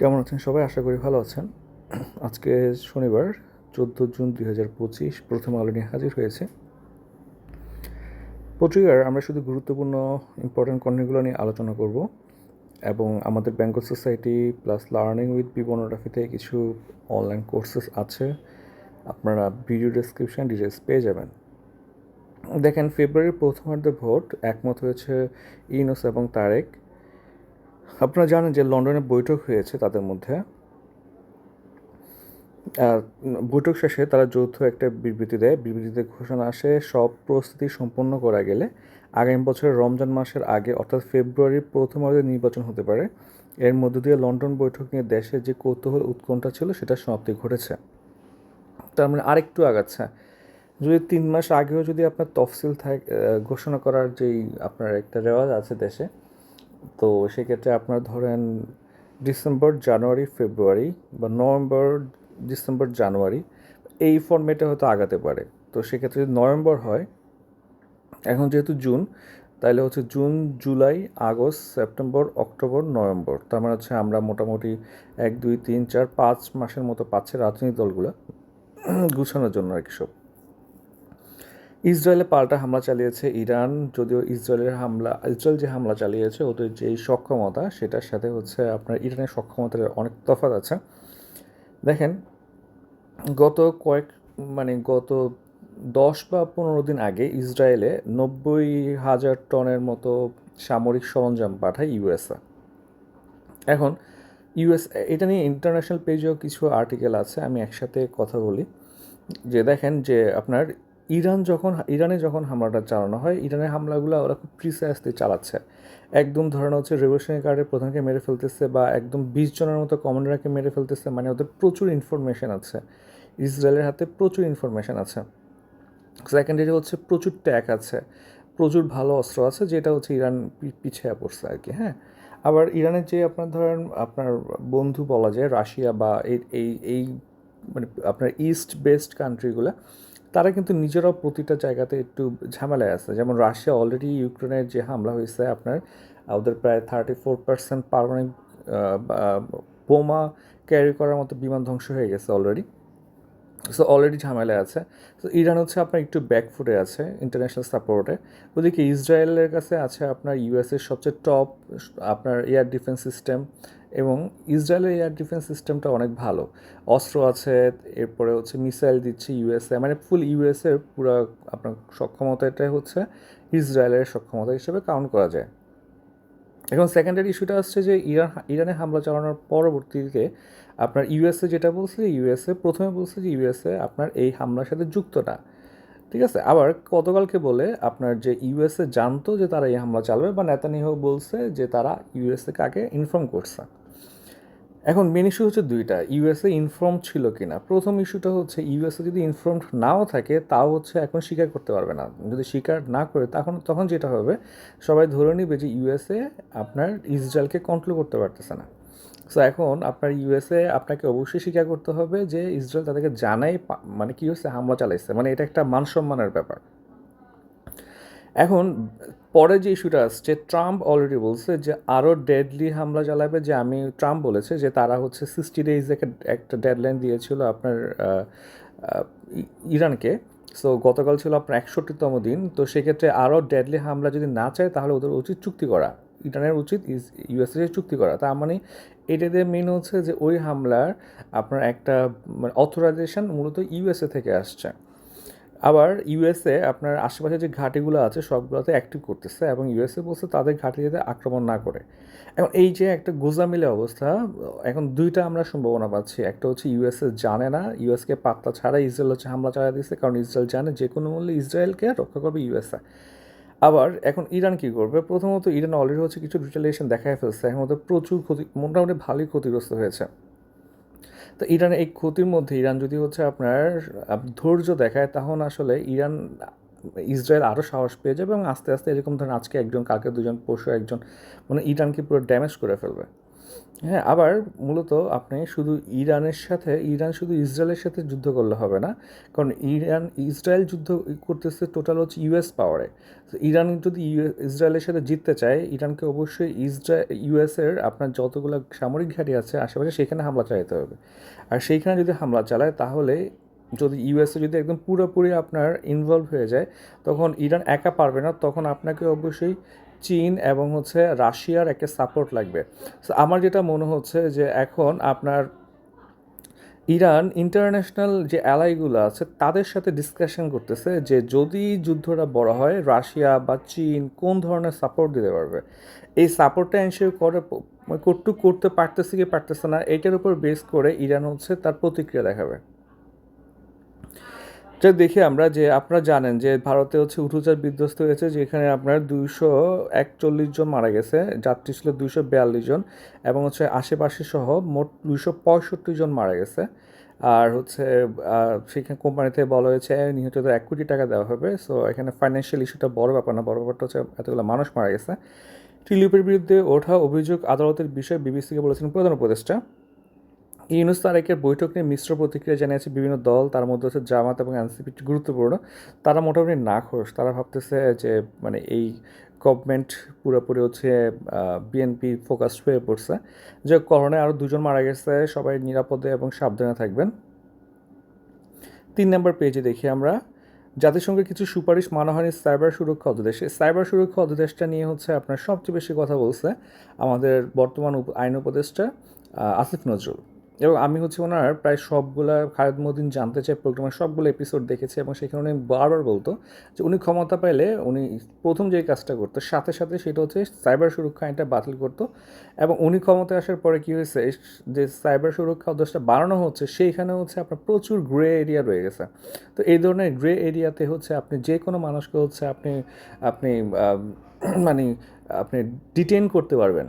কেমন আছেন সবাই? আশা করি ভালো আছেন। আজকে শনিবার, চোদ্দ জুন দুই হাজার পঁচিশ, প্রথম আলো নিয়ে হাজির হয়েছে। পত্রিকার আমরা শুধু গুরুত্বপূর্ণ ইম্পর্ট্যান্ট কন্টেন্টগুলো নিয়ে আলোচনা করব এবং আমাদের Bengal society plus learning with বিবর্নোগ্রাফিতে কিছু অনলাইন কোর্সেস আছে। আপনারা ভিডিও ডেসক্রিপশন ডিটেলস পেয়ে যাবেন। দেখেন ফেব্রুয়ারির প্রথমার্ধে ভোট একমত হয়েছে ইনোস এবং তারেক। আপনারা জানেন যে লন্ডনে বৈঠক হয়েছে তাদের মধ্যে। বৈঠক শেষে তারা যৌথ একটা বিবৃতি দেয়। বিবৃতিতে ঘোষণা আসে, সব প্রস্তুতি সম্পন্ন করা গেলে আগামী বছরের রমজান মাসের আগে, অর্থাৎ ফেব্রুয়ারির প্রথম প্রথমার্ধে নির্বাচন হতে পারে। এর মধ্য দিয়ে লন্ডন বৈঠক নিয়ে দেশের যে কৌতূহল, উৎকণ্ঠা ছিল, সেটা সমাপ্তি ঘটেছে। তার মানে আরেকটু আগাচ্ছে। যদি তিন মাস আগেও যদি আপনার তফসিল থাক ঘোষণা করার যেই আপনার একটা রেওয়াজ আছে দেশে তো সেক্ষেত্রে আপনার ধরেন ডিসেম্বর, জানুয়ারি, ফেব্রুয়ারি বা নভেম্বর, ডিসেম্বর, জানুয়ারি এই ফর্মেটে হয়তো আগাতে পারে। তো সেক্ষেত্রে যদি নভেম্বর হয়, এখন যেহেতু জুন তাহলে হচ্ছে June, July, August, September, October, November. তার মানে হচ্ছে আমরা মোটামুটি এক, দুই, তিন, চার, পাঁচ মাসের মতো পাচ্ছে রাজনৈতিক দলগুলো গুছানোর জন্য আর কি সব। ইসরায়েলে পাল্টা হামলা চালিয়েছে ইরান, যদিও ইসরায়েলের হামলা, ইসরায়েল যে হামলা চালিয়েছে, ওদের যে সক্ষমতা, সেটার সাথে হচ্ছে আপনার ইরানের সক্ষমতার অনেক তফাৎ আছে। দেখেন, গত কয়েক মানে গত দশ বা পনেরো দিন আগে ইসরায়েলে নব্বই হাজার টনের মতো সামরিক সরঞ্জাম পাঠায় ইউএসএ। এখন, ইউএস, এটা নিয়ে ইন্টারন্যাশনাল পেজেও কিছু আর্টিকেল আছে, আমি একসাথে কথা বলি। যে দেখেন যে আপনার ইরান যখন, ইরানে যখন হামলাটা চালানো হয়, ইরানের হামলাগুলো ওরা খুব প্রিসাইসলি চালাচ্ছে। একদম ধরেন হচ্ছে রেভলিউশনারি গার্ডের প্রধানকে মেরে ফেলতেছে বা একদম বিশ জনের মতো কমান্ডারকে মেরে ফেলতেছে মানে ওদের প্রচুর ইনফরমেশন আছে। ইসরায়েলের হাতে প্রচুর ইনফরমেশন আছে। সেকেন্ডারি হচ্ছে প্রচুর ট্যাক আছে, প্রচুর ভালো অস্ত্র আছে, যেটা হচ্ছে ইরান পিছিয়ে পড়ছে আর কি হ্যাঁ? আবার ইরানের যে আপনার ধরেন, আপনার বন্ধু বলা যায়, রাশিয়া বা এই এই মানে আপনার ইস্ট বেস্ট কান্ট্রিগুলো তারা কিন্তু নিজেরাও প্রতিটা জায়গাতে একটু ঝামেলায় আছে। যেমন রাশিয়া অলরেডি ইউক্রেনের যে হামলা হয়েছে আপনার, ওদের প্রায় থার্টি ফোর পার্সেন্ট পারমানেন্ট বোমা ক্যারি করার মতো বিমান ধ্বংস হয়ে গেছে অলরেডি সো অলরেডি ঝামেলায় আছে। তো ইরান হচ্ছে আপনার একটু ব্যাকফুটে আছে ইন্টারন্যাশনাল সাপোর্টে ওদিকে ইসরায়েলের কাছে আছে আপনার ইউএসের সবচেয়ে টপ আপনার এয়ার ডিফেন্স সিস্টেম এবং ইসরায়েলের এয়ার ডিফেন্স সিস্টেমটা অনেক ভালো। অস্ত্র আছে, এরপরে হচ্ছে মিসাইল দিচ্ছে ইউএসএ মানে ফুল ইউএসএর পুরো আপনার সক্ষমতাটাই হচ্ছে ইসরায়েলের সক্ষমতা হিসেবে কাউন্ট করা যায়। এখন সেকেন্ডারি ইস্যুটা আসছে যে ইরান, ইরানে হামলা চালানোর পরবর্তীতে আপনার ইউএসএ যেটা বলছে ইউএসএ প্রথমে বলছে যে ইউএসএ আপনার এই হামলার সাথে যুক্ত না। ঠিক আছে? আবার গতকালকে বলে আপনার যে ইউএসএ জানতো যে তারা এই হামলা চালাবে বা নেতানিয়াহু বলছে যে তারা ইউএসএ কাকে ইনফর্ম করছে। এখন মেন ইস্যু হচ্ছে দুইটা ইউএসএ ইনফর্ম ছিল কি না প্রথম ইস্যুটা হচ্ছে ইউএসএ যদি ইনফর্মড নাও থাকে, তাও হচ্ছে এখন স্বীকার করতে পারবে না। যদি স্বীকার না করে, তখন তখন যেটা হবে, সবাই ধরে নিবে যে ইউএসএ আপনার ইসরায়েলকে কন্ট্রোল করতে পারতেছে না। সো এখন আপনার ইউএসএ আপনাকে অবশ্যই স্বীকার করতে হবে যে ইসরায়েল তাদেরকে জানাই মানে কী হচ্ছে হামলা চালাইছে। মানে এটা একটা মান সম্মানের ব্যাপার। এখন পরে যে ইস্যুটা আসছে, ট্রাম্প অলরেডি বলছে যে আরও ডেডলি হামলা চালাবে যে আমি, ট্রাম্প বলেছে যে তারা হচ্ছে সিক্সটি ডেজ একটা ডেডলাইন দিয়েছিল আপনার ইরানকে। সো গতকাল ছিল আপনার একষট্টিতম দিন। তো সেক্ষেত্রে আরও ডেডলি হামলা যদি না চায় তাহলে ওদের উচিত চুক্তি করা। ইরানের উচিত ইউএসএ চুক্তি করা। তার মানে এটাতে মেন হচ্ছে যে ওই হামলার আপনার একটা মানে অথরাইজেশন মূলত ইউএসএ থেকে আসছে। আবার ইউএসএ আপনার আশেপাশে যে ঘাটিগুলো আছে, সবগুলোতে অ্যাক্টিভ করতেছে এবং ইউএসএ বলছে তাদের ঘাটি যাতে আক্রমণ না করে। এখন এই যে একটা গোজামিলে অবস্থা, এখন দুইটা আমরা সম্ভাবনা পাচ্ছি। একটা হচ্ছে ইউএসএ জানে না ইউএসকে পাত্তা ছাড়া ইসরায়েল হচ্ছে হামলা চালা দিচ্ছে কারণ ইসরায়েল জানে যে কোনো মূল্যে ইসরায়েলকে রক্ষা করবে ইউএসএ আবার এখন ইরান কী করবে? প্রথমত ইরান অলরেডি হচ্ছে কিছু রিটালিয়েশন দেখায় ফেলছে। এখন মধ্যে প্রচুর ক্ষতি, মোটামুটি ভালোই ক্ষতিগ্রস্ত হয়েছে। তো ইরানের এই ক্ষতির মধ্যে ইরান যদি হচ্ছে আপনার ধৈর্য দেখায় তখন আসলে ইরান, ইসরায়েল আরও সাহস পেয়ে যাবে এবং আস্তে আস্তে এরকম ধরেন আজকে একজন কাকে দুজন, পরশু একজন মানে ইরানকে পুরো ড্যামেজ করে ফেলবে। হ্যাঁ আবার মূলত আপনি শুধু ইরানের সাথে, ইরান শুধু ইসরায়েলের সাথে যুদ্ধ করলে হবে না। কারণ ইরান, ইসরায়েল যুদ্ধ করতেছে টোটাল হচ্ছে ইউএস পাওয়ারে ইরান যদি ইসরায়েলের সাথে জিততে চায়, ইরানকে অবশ্যই ইসরা ইউএসের আপনার যতগুলো সামরিক ঘাঁটি আছে, আশেপাশে সেখানে হামলা চালাতে হবে। আর সেইখানে যদি হামলা চালায়, তাহলে যদি ইউএসএ যদি একদম পুরোপুরি আপনার ইনভলভ হয়ে যায়, তখন ইরান একা পারবে না। তখন আপনাকে অবশ্যই চীন এবং হচ্ছে রাশিয়ার একটা সাপোর্ট লাগবে। আমার যেটা মনে হচ্ছে যে এখন আপনার ইরান ইন্টারন্যাশনাল যে অ্যালাইগুলো আছে, তাদের সাথে ডিসকাশন করতেছে যে যদি যুদ্ধটা বড় হয়, রাশিয়া বা চীন কোন ধরনের সাপোর্ট দিতে পারবে? এই সাপোর্টটা এনশিওর করে মানে কটু করতে পারতেছে কি পারতেছে না, এটার উপর বেস করে ইরান হচ্ছে তার প্রতিক্রিয়া দেখাবে। যা দেখি আমরা যে আপনারা জানেন যে ভারতে হচ্ছে উঠোচার বিধ্বস্ত হয়েছে, যেখানে আপনার দুইশো একচল্লিশ জন মারা গেছে, যাত্রী ছিল দুইশো বিয়াল্লিশ জন, এবং হচ্ছে আশেপাশে সহ মোট দুইশো পঁয়ষট্টি জন মারা গেছে। আর হচ্ছে সেখানে কোম্পানিতে বলা হয়েছে, নিহতদের এক কোটি টাকা দেওয়া হবে। সো এখানে ফাইন্যান্সিয়াল ইস্যুটা বড় ব্যাপার না, বড় ব্যাপারটা হচ্ছে এতগুলো মানুষ মারা গেছে। টিলিপের বিরুদ্ধে ওঠা অভিযোগ আদালতের বিষয়ে বিবিসিকে বলেছেন প্রধান উপদেষ্টা। ইউনুস তারেকের বৈঠক নিয়ে মিশ্র প্রতিক্রিয়া জানিয়েছে বিভিন্ন দল, তার মধ্যে হচ্ছে জামাত এবং এনসিপি, গুরুত্বপূর্ণ। তারা মোটামুটি না খোশ তারা ভাবতেছে যে মানে এই গভর্নমেন্ট পুরোপুরি হচ্ছে বিএনপি ফোকাস হয়ে পড়ছে। যে করোনায় আরও দুজন মারা গেছে। সবাই নিরাপদে এবং সাবধানে থাকবেন। তিন নম্বর পেজে দেখি আমরা। জাতিসংঘের কিছু সুপারিশ মানা হয়নি সাইবার সুরক্ষা অধ্যাদেশ। এই সাইবার সুরক্ষা অধ্যাদেশটা নিয়ে হচ্ছে আপনার সবচেয়ে বেশি কথা বলছে আমাদের বর্তমান আইন উপদেষ্টা আসিফ নজরুল। এবং আমি হচ্ছে ওনার প্রায় সবগুলা খালেদ মদিন জানতে চাই প্রোগ্রামের সবগুলো এপিসোড দেখেছি এবং সেখানে উনি বারবার বলতো যে উনি ক্ষমতা পাইলে উনি প্রথম যে কাজটা করতো, সাথে সাথে সেটা হচ্ছে সাইবার সুরক্ষা আইনটা বাতিল করতো এবং উনি ক্ষমতায় আসার পরে কী হয়েছে, যে সাইবার সুরক্ষা অধ্যাদেশটা বাড়ানো হচ্ছে, সেইখানে হচ্ছে আপনার প্রচুর গ্রে এরিয়া রয়ে গেছে। তো এই ধরনের গ্রে এরিয়াতে হচ্ছে আপনি যে কোনো মানুষকে হচ্ছে আপনি আপনি মানে আপনি ডিটেন করতে পারবেন।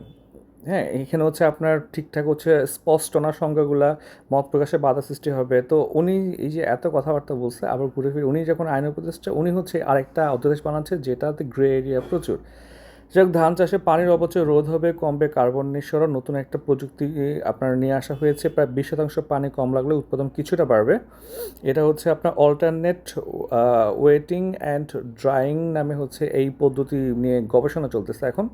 হ্যাঁ এখানে হচ্ছে আপনার ঠিকঠাক হচ্ছে স্পষ্ট না সংজ্ঞাগুলা, মত প্রকাশে বাধা সৃষ্টি হবে। তো উনি এই যে এত কথাবার্তা বলছে, আবার ঘুরে ফিরে উনি যখন আইন উপদেষ্টা উনি হচ্ছে আরেকটা অধ্যাদেশ বানাচ্ছে যেটাতে গ্রে এরিয়া প্রচুর। যাই ধান চাষে পানির অপচয় রোধ হবে, কমবে কার্বন নিঃসরণ, নতুন একটা প্রযুক্তি আপনার নিয়ে আসা হয়েছে, প্রায় বিশ শতাংশ পানি কম লাগলে উৎপাদন কিছুটা বাড়বে। এটা হচ্ছে আপনার অল্টারনেট ওয়েটিং অ্যান্ড ড্রাইং নামে হচ্ছে এই পদ্ধতি নিয়ে গবেষণা চলতেছে এখন।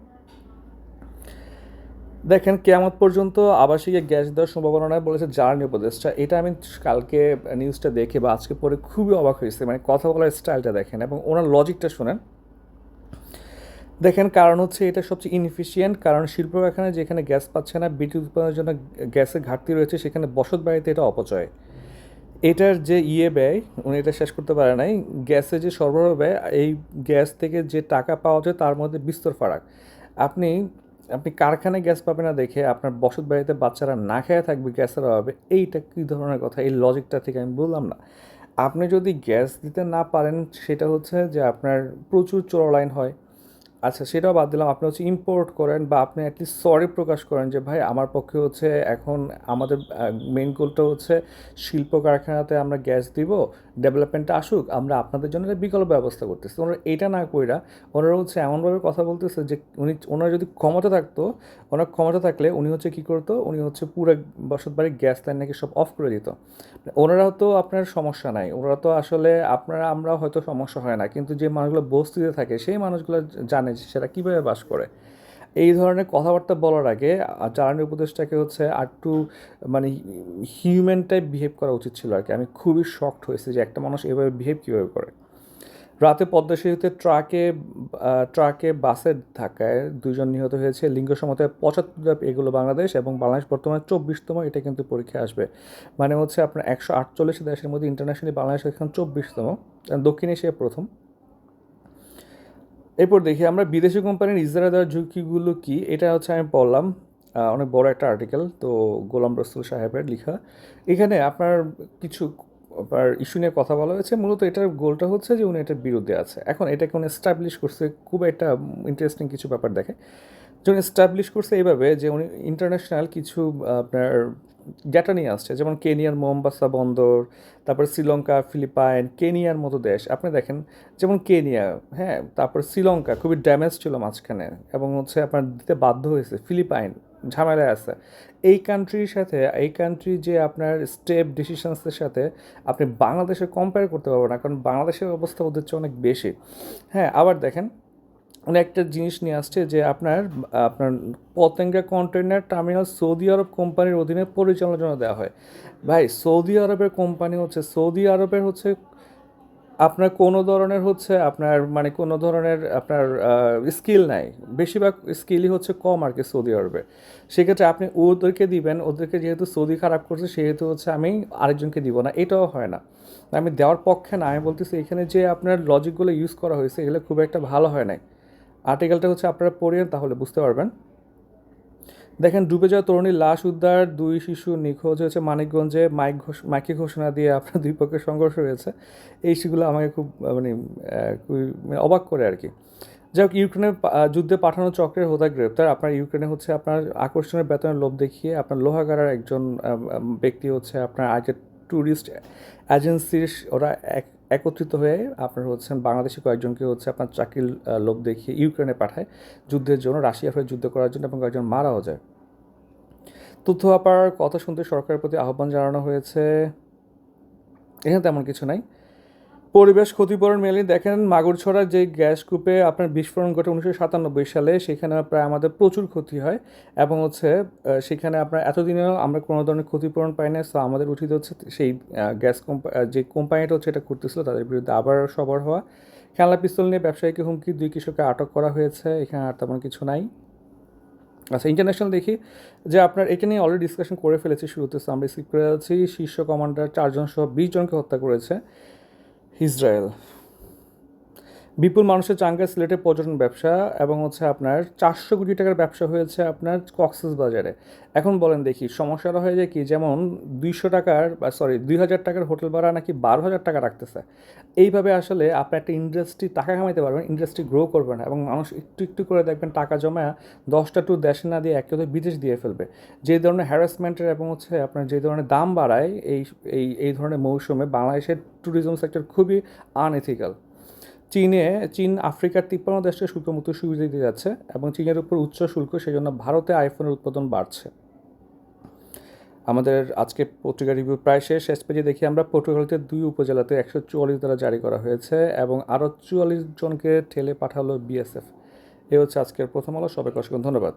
দেখেন, কেয়ামত পর্যন্ত আবাসিকে গ্যাস দেওয়ার সম্ভাবনা বলেছে জ্বালানি উপদেষ্টা এটা আমি কালকে নিউজটা দেখে বা আজকে পরে খুবই অবাক হয়েছে। মানে কথা বলার স্টাইলটা দেখেন এবং ওনার লজিকটা শোনেন। দেখেন, কারণ হচ্ছে এটা সবচেয়ে ইনএফিসিয়েন্ট কারণ শিল্প কারখানায় যেখানে গ্যাস পাচ্ছে না, বিদ্যুৎ উৎপাদনের জন্য গ্যাসের ঘাটতি রয়েছে, সেখানে বসত বাড়িতে এটা অপচয়। এটার যে ইয়ে ব্যয়, উনি এটা শেষ করতে পারে নাই, গ্যাসের যে সরবরাহ ব্যয়, এই গ্যাস থেকে যে টাকা পাওয়া যায়, তার মধ্যে বিস্তর ফারাক। আপনি আপনি কারখানায় গ্যাস পাবে না দেখে আপনার বসত বাড়িতে বাচ্চারা না খেয়ে থাকবে গ্যাসের অভাবে, এইটা কী ধরনের কথা? এই লজিকটা থেকে আমি বললাম না। আপনি যদি গ্যাস দিতে না পারেন, সেটা হচ্ছে যে আপনার প্রচুর চোরা লাইন হয় আচ্ছা সেটাও বাদ দিলাম। আপনি হচ্ছে ইম্পোর্ট করেন বা আপনি অ্যাটলিস্ট সরি প্রকাশ করেন যে, ভাই, আমার পক্ষে হচ্ছে এখন আমাদের মেন গোলটা হচ্ছে শিল্প কারখানাতে আমরা গ্যাস দিব ডেভেলপমেন্টটা আসুক, আমরা আপনাদের জন্য একটা বিকল্প ব্যবস্থা করতেছি। ওনারা এটা না কইরা ওনারা হচ্ছে এমনভাবে কথা বলতেছে যে, উনি, ওনার যদি ক্ষমতা থাকতো, ওনার ক্ষমতা থাকলে উনি হচ্ছে কী করতো, উনি হচ্ছে পুরো বসত বাড়ির গ্যাস লাইন নাকি সব অফ করে দিত। ওনারা তো আপনার সমস্যা নাই। ওনারা তো আসলে আপনারা আমরা হয়তো সমস্যা হয় না। কিন্তু যে মানুষগুলো বস্তিতে থাকে, সেই মানুষগুলো জানে যে সেটা কীভাবে বাস করে। এই ধরনের কথাবার্তা বলার আগে জ্বালানি উপদেশটাকে হচ্ছে আর টু মানে হিউম্যান টাইপ বিহেভ করা উচিত ছিল আর কি। আমি খুবই শকড হয়েছি যে একটা মানুষ এভাবে বিহেভ কীভাবে করে। রাতে পদ্মা সেতুতে ট্রাকে ট্রাকে বাসের ধাক্কায় দুজন নিহত হয়েছে। লিঙ্গ সমতায় পঁচাত্তর এগুলো বাংলাদেশ এবং বাংলাদেশ বর্তমানে চব্বিশতম, এটা কিন্তু পরীক্ষা আসবে। মানে হচ্ছে আপনার একশো আটচল্লিশ দেশের মধ্যে ইন্টারন্যাশনালি বাংলাদেশ এখন চব্বিশতম দক্ষিণ এশিয়া প্রথম। এরপর দেখি আমরা, বিদেশি কোম্পানির ইজারা দেওয়ার ঝুঁকিগুলো কি? এটা হচ্ছে আমি পড়লাম অনেক বড় একটা আর্টিকেল তো গোলাম রসুল সাহেবের লেখা। এখানে আপনার কিছু আপনার ইস্যু নিয়ে কথা বলা হয়েছে, মূলত এটার গোলটা হচ্ছে যে উনি এটার বিরুদ্ধে আছে। এখন এটাকে উনি এস্টাবলিশ করছে, খুব একটা ইন্টারেস্টিং কিছু ব্যাপার দেখে। যখন এস্টাবলিশ করছে এইভাবে যে উনি ইন্টারন্যাশনাল কিছু আপনার ডেটা নিয়ে আসছে, যেমন কেনিয়ার মোম্বাসা বন্দর, তারপর শ্রীলঙ্কা ফিলিপাইন কেনিয়ার মতো দেশ। আপনি দেখেন, যেমন কেনিয়া হ্যাঁ তারপর শ্রীলঙ্কা খুবই ড্যামেজ ছিল মাঝখানে এবং হচ্ছে আপনার দিতে বাধ্য হয়েছে ফিলিপাইন ঝামেলায় আছে। এই কান্ট্রির সাথে, এই কান্ট্রি যে আপনার স্টেপ ডিসিশনসের সাথে আপনি বাংলাদেশে কম্পেয়ার করতে পারবেন না, কারণ বাংলাদেশের অবস্থা ওদের চেয়ে অনেক বেশি। হ্যাঁ আবার দেখেন উনি একটা জিনিস নিয়ে আসছে যে আপনার আপনার Patenga container terminal Saudi Arab কোম্পানির অধীনে পরিচালনার জন্য দেওয়া হয়। ভাই, সৌদি আরবের কোম্পানি হচ্ছে, সৌদি আরবের হচ্ছে আপনার কোনো ধরনের হচ্ছে আপনার মানে কোনো ধরনের আপনার স্কিল নাই। বেশিরভাগ স্কিলই হচ্ছে কম আর কি সৌদি আরবে। সেক্ষেত্রে আপনি ওদেরকে দিবেন, ওদেরকে যেহেতু সৌদি খারাপ করছে, সেহেতু হচ্ছে আমি আরেকজনকে দিব না। এটাও হয় না। আমি দেওয়ার পক্ষে না, আমি বলতেছি এখানে যে আপনার লজিকগুলো ইউজ করা হয়েছে, এগুলো খুব একটা ভালো হয় নাই। আর্টিকেলটা হচ্ছে আপনারা পড়েন তাহলে বুঝতে পারবেন। দেখেন, ডুবে যাওয়া তরুণীর লাশ উদ্ধার দুই শিশু নিখোঁজ হয়েছে মানিকগঞ্জে। মাইক ঘোষ মাইকে ঘোষণা দিয়ে আপনার দুই পক্ষের সংঘর্ষ হয়েছে। এই ইস্যুগুলো আমাকে খুব মানে মানে অবাক করে আর কি। যাই হোক, ইউক্রেনে যুদ্ধে পাঠানো চক্রের হোদা গ্রেপ্তার। আপনার ইউক্রেনে হচ্ছে আপনার আকর্ষণের বেতনের লোভ দেখিয়ে আপনার লোহাগাড়ার একজন ব্যক্তি হচ্ছে আপনার আগে ট্যুরিস্ট এজেন্সির ওরা এক একত্রিত হয়ে আপনার হচ্ছেন, বাংলাদেশি কয়েকজনকে হচ্ছে আপনার চাকরির লোক দেখিয়ে ইউক্রেনে পাঠায় যুদ্ধের জন্য রাশিয়ার হয়ে যুদ্ধ করার জন্য এবং কয়েকজন মারাও যায়। তথ্য আপার কথা শুনতে সরকারের প্রতি আহ্বান জানানো হয়েছে। এখানে তেমন কিছু নাই। পরিবেশ ক্ষতিপূরণ মেলে। দেখেন, মাগুরছড়ার যে গ্যাস কূপে আপনার বিস্ফোরণ ঘটে উনিশশো সাতানব্বই সালে, সেখানে প্রায় আমাদের প্রচুর ক্ষতি হয় এবং হচ্ছে সেখানে আপনার এতদিনেও আমরা কোনো ধরনের ক্ষতিপূরণ পাই না সো আমাদের উচিত হচ্ছে সেই গ্যাস কোম্পানি যে কোম্পানিটা হচ্ছে এটা করতেছিল, তাদের বিরুদ্ধে আবার সবার হওয়া। খেলনা, পিস্তল নিয়ে ব্যবসায়ীকে হুমকি দুই কৃষককে আটক করা হয়েছে, এখানে আর তেমন কিছু নাই। আচ্ছা ইন্টারন্যাশনাল দেখি যে আপনার এটা নিয়ে অলরেডি ডিসকাশন করে ফেলেছি শুরুতে। আমরা স্কিপ করে যাচ্ছি। শীর্ষ কমান্ডার চারজন সহ বিশ জনকে হত্যা করেছে। ইসরায়েল বিপুল মানুষের চাঙ্গা সিলেটে পর্যটন ব্যবসা এবং হচ্ছে আপনার চারশো কোটি টাকার ব্যবসা হয়েছে আপনার কক্সেস বাজারে। এখন বলেন দেখি সমস্যাটা হয়ে যায় কি, যেমন দুইশো টাকার, বা সরি দুই হাজার টাকার হোটেল ভাড়া নাকি বারো হাজার টাকা রাখতেছে। এইভাবে আসলে আপনি একটা ইন্ডাস্ট্রি টাকা কামাইতে পারবেন ইন্ডাস্ট্রি গ্রো করবেন এবং মানুষ একটু একটু করে দেখবেন টাকা জমা দশটা টু দেশে না দিয়ে একে বিদেশ দিয়ে ফেলবে। যে ধরনের হ্যারাসমেন্টের এবং হচ্ছে আপনার যে ধরনের দাম বাড়ায়, এই এই এই ধরনের মৌসুমে বাংলাদেশের ট্যুরিজম সেক্টর খুবই আনএথিক্যাল চীনে, চীন আফ্রিকার তিপ্পান্ন দেশকে শুল্কমুক্ত সুবিধা দিতে যাচ্ছে এবং চীনের উপর উচ্চ শুল্ক সেই জন্য ভারতে আইফোনের উৎপাদন বাড়ছে। আমাদের আজকে পত্রিকা রিভিউ প্রায় শেষ। শেষ পেজে দেখি আমরা পটুয়াখালীতে দুই উপজেলাতে একশো চুয়াল্লিশ দ্বারা জারি করা হয়েছে এবং আরও চুয়াল্লিশ জনকে ঠেলে পাঠালো বিএসএফ এ হচ্ছে আজকের প্রথম আলো। সবাইকে অসংখ্য ধন্যবাদ।